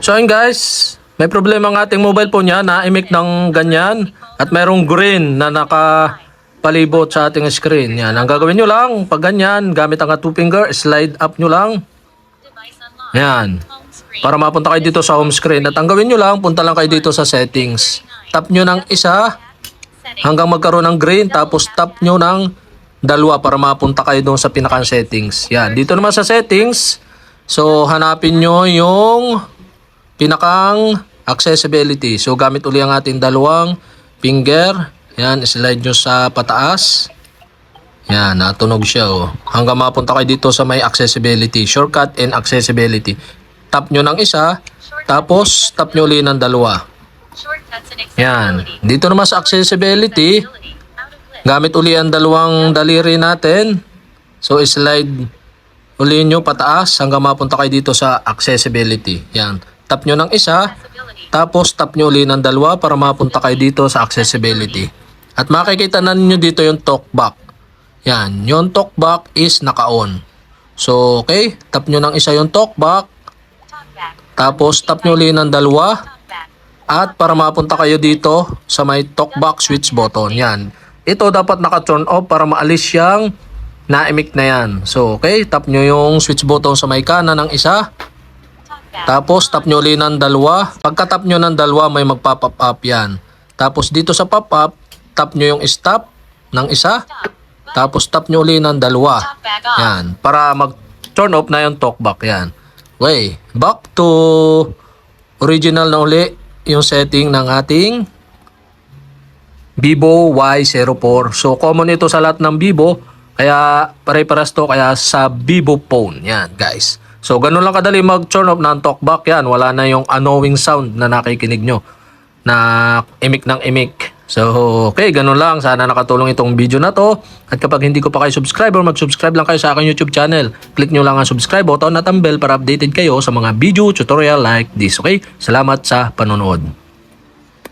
So ayun guys, may problema ang ating mobile phone niya na imik ng ganyan at mayroong green na nakapalibot sa ating screen. Yan, ang gagawin nyo lang, pag ganyan, gamit ang two finger, slide up nyo lang. Yan. Para mapunta kayo dito sa home screen. At ang gawin nyo lang, punta lang kayo dito sa settings. Tap nyo ng isa hanggang magkaroon ng green, tapos tap nyo ng dalawa para mapunta kayo doon sa pinakang settings. Yan, dito naman sa settings, so hanapin nyo yung pinakang accessibility. So gamit uli ang ating dalawang finger. Yan, slide nyo sa pataas. Yan, natunog siya oh. Hanggang mapunta kayo dito sa may accessibility, shortcut and accessibility. Tap nyo ng isa, tapos tap nyo uli ng dalawa. Yan. Dito naman sa accessibility, gamit uli ang dalawang daliri natin. So slide uli nyo pataas hanggang mapunta kayo dito sa accessibility. Yan. Tap nyo ng isa, tapos tap nyo uli ng dalawa para mapunta kayo dito sa accessibility. At makikita na ninyo dito yung talkback. Yan, yung talkback is naka-on. So, okay, tap nyo ng isa yung talkback, tapos tap nyo uli ng dalawa, at para mapunta kayo dito sa may talkback switch button. Yan. Ito dapat naka-turn off para maalis yung na-emit na yan. So, okay, tap nyo yung switch button sa may kanan ng isa, tapos tap nyo ulit ng dalawa. Pagka tap nyo ng dalawa, may magpa-pop up yan. Tapos dito sa pop-up, tap nyo yung stop ng isa. Tapos tap nyo ulit ng dalawa. Yan. Para mag-turn off na yung talkback. Yan. Okay. Back to original na uli yung setting ng ating Vivo Y04. So, common ito sa lahat ng Vivo. Kaya, pare-paras to. Kaya sa Vivo phone. Yan, guys. So, ganun lang kadali mag-turn off ng talkback yan. Wala na yung annoying sound na nakikinig nyo. Na imik ng imik. So, okay, ganun lang. Sana nakatulong itong video na to. At kapag hindi ko pa kayo subscriber, mag-subscribe lang kayo sa aking YouTube channel. Click nyo lang ang subscribe button at ang bell para updated kayo sa mga video tutorial like this. Okay? Salamat sa panonood.